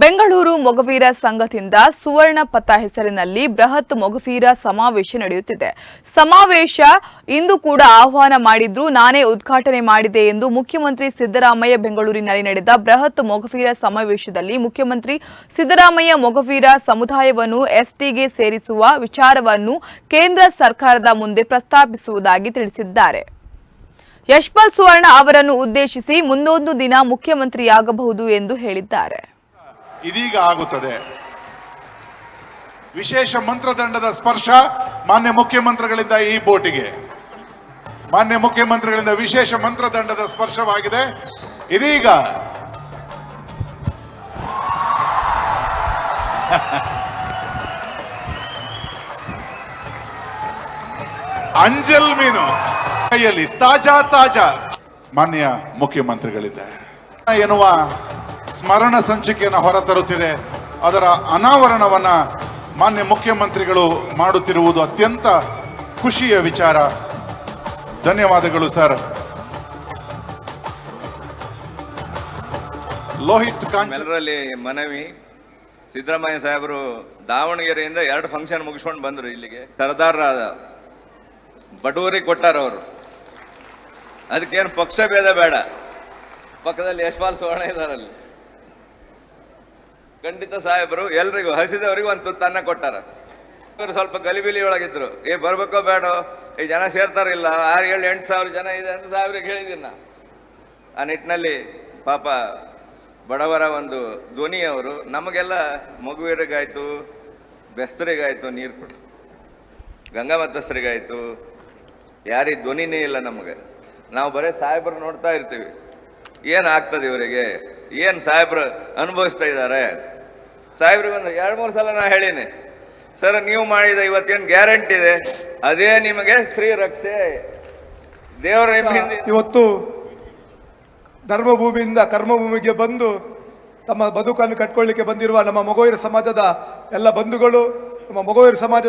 ಬೆಂಗಳೂರು ಮೊಗವೀರ ಸಂಘದಿಂದ ಸುವರ್ಣ ಪಥ ಹೆಸರಿನಲ್ಲಿ ಬೃಹತ್ ಮೊಗವೀರ ಸಮಾವೇಶ ನಡೆಯುತ್ತಿದೆ. ಸಮಾವೇಶ ಇಂದು ಕೂಡ ಆಹ್ವಾನ ಮಾಡಿದ್ರು, ನಾನೇ ಉದ್ಘಾಟನೆ ಮಾಡಿದೆ ಎಂದು ಮುಖ್ಯಮಂತ್ರಿ ಸಿದ್ದರಾಮಯ್ಯ ಬೆಂಗಳೂರಿನಲ್ಲಿ ನಡೆದ ಬೃಹತ್ ಮೊಗವೀರ ಸಮಾವೇಶದಲ್ಲಿ ಮುಖ್ಯಮಂತ್ರಿ ಸಿದ್ದರಾಮಯ್ಯ ಮೊಗವೀರ ಸಮುದಾಯವನ್ನು ಎಸ್ಟಿಗೆ ಸೇರಿಸುವ ವಿಚಾರವನ್ನು ಕೇಂದ್ರ ಸರ್ಕಾರದ ಮುಂದೆ ಪ್ರಸ್ತಾಪಿಸುವುದಾಗಿ ತಿಳಿಸಿದ್ದಾರೆ. ಯಶ್ಪಾಲ್ ಸುವರ್ಣ ಅವರನ್ನು ಉದ್ದೇಶಿಸಿ ಮುಂದೊಂದು ದಿನ ಮುಖ್ಯಮಂತ್ರಿಯಾಗಬಹುದು ಎಂದು ಹೇಳಿದ್ದಾರೆ. ಇದೀಗ ಆಗುತ್ತದೆ. ವಿಶೇಷ ಮಂತ್ರದಂಡದ ಸ್ಪರ್ಶ ಮಾನ್ಯ ಮುಖ್ಯಮಂತ್ರಿಗಳಿಂದ ಈ ಬೋಟಿಗೆ. ಮಾನ್ಯ ಮುಖ್ಯಮಂತ್ರಿಗಳಿಂದ ವಿಶೇಷ ಮಂತ್ರದಂಡದ ಸ್ಪರ್ಶವಾಗಿದೆ. ಇದೀಗ ಅಂಜಲ್ ಮೀನು ಕೈಯಲ್ಲಿ ತಾಜಾ ತಾಜಾ ಮಾನ್ಯ ಮುಖ್ಯಮಂತ್ರಿಗಳಿದ್ದಾರೆ. ಎನ್ನುವ ಸ್ಮರಣ ಸಂಚಿಕೆಯನ್ನು ಹೊರತರುತ್ತಿದೆ. ಅದರ ಅನಾವರಣವನ್ನ ಮಾನ್ಯ ಮುಖ್ಯಮಂತ್ರಿಗಳು ಮಾಡುತ್ತಿರುವುದು ಅತ್ಯಂತ ಖುಷಿಯ ವಿಚಾರ. ಧನ್ಯವಾದಗಳು, ಸರ್. ಲೋಹಿತ್ ಎಲ್ಲರಲ್ಲಿ ಮನವಿ. ಸಿದ್ದರಾಮಯ್ಯ ಸಾಹೇಬರು ದಾವಣಗೆರೆಯಿಂದ ಎರಡು ಫಂಕ್ಷನ್ ಮುಗಿಸ್ಕೊಂಡು ಬಂದರು ಇಲ್ಲಿಗೆ. ಸರ್ದಾರರಾದ ಬಡವರಿಗೆ ಕೊಟ್ಟಾರ ಅವರು ಅದಕ್ಕೇನು ಪಕ್ಷ ಭೇದ ಬೇಡ. ಪಕ್ಕದಲ್ಲಿ ಯಶ್ಪಾಲ್ ಸುವರ್ಣ ಇದಾರಲ್ಲಿ ಖಂಡಿತ ಸಾಹೇಬರು, ಎಲ್ರಿಗೂ, ಹಸಿದವರಿಗೂ ಒಂದು ತುತ್ತನ್ನ ಕೊಟ್ಟಾರ. ಸ್ವಲ್ಪ ಗಲಿಬಿಲಿ ಒಳಗಿದ್ರು. ಏ, ಬರ್ಬೇಕೋ ಬೇಡ? ಈ ಜನ ಸೇರ್ತಾರಿಲ್ಲ. ಆರು, ಏಳು, ಎಂಟು ಸಾವಿರ ಜನ ಇದೆ ಅಂತ ಸಾಹೇಬ್ರಿಗೆ ಹೇಳಿದ್ದೀನಿ ನಾ. ಆ ನಿಟ್ಟಿನಲ್ಲಿ ಪಾಪ ಬಡವರ ಒಂದು ಧ್ವನಿಯವರು ನಮಗೆಲ್ಲ ಮಗುವೀರಿಗಾಯ್ತು, ಬೆಸ್ತರಿಗಾಯ್ತು ನೀರು ಕೊಡು. ಗಂಗಾ ಮತಸ್ಥರಿಗಾಯ್ತು ಯಾರಿಗೆ ಧ್ವನಿನೇ ಇಲ್ಲ ನಮಗೆ. ನಾವು ಬರೀ ಸಾಹೇಬರು ನೋಡ್ತಾ ಇರ್ತೀವಿ. ಏನು ಆಗ್ತದೆ ಇವರಿಗೆ? ಏನು ಸಾಹೇಬ್ರು ಅನುಭವಿಸ್ತಾ ಇದ್ದಾರೆ? ಸಾಹೇಬ್ರಿಗೆ ಒಂದು ಎರಡು ಮೂರು ಸಲ ನಾ ಹೇಳೀನಿ. ಸರ್ ನೀವು ಮಾಡಿದ ಇವತ್ತೇನು ಗ್ಯಾರಂಟಿ ಇದೆ? ಅದೇ ನಿಮಗೆ ಶ್ರೀ ರಕ್ಷೆ. ದೇವರ ಇವತ್ತು ಧರ್ಮಭೂಮಿಯಿಂದ ಕರ್ಮಭೂಮಿಗೆ ಬಂದು ತಮ್ಮ ಬದುಕನ್ನು ಕಟ್ಕೊಳ್ಳಿಕ್ಕೆ ಬಂದಿರುವ ನಮ್ಮ ಮೊಗೋಯರ ಸಮಾಜದ ಎಲ್ಲ ಬಂಧುಗಳು ನಮ್ಮ ಮೊಗೋಯರ ಸಮಾಜದ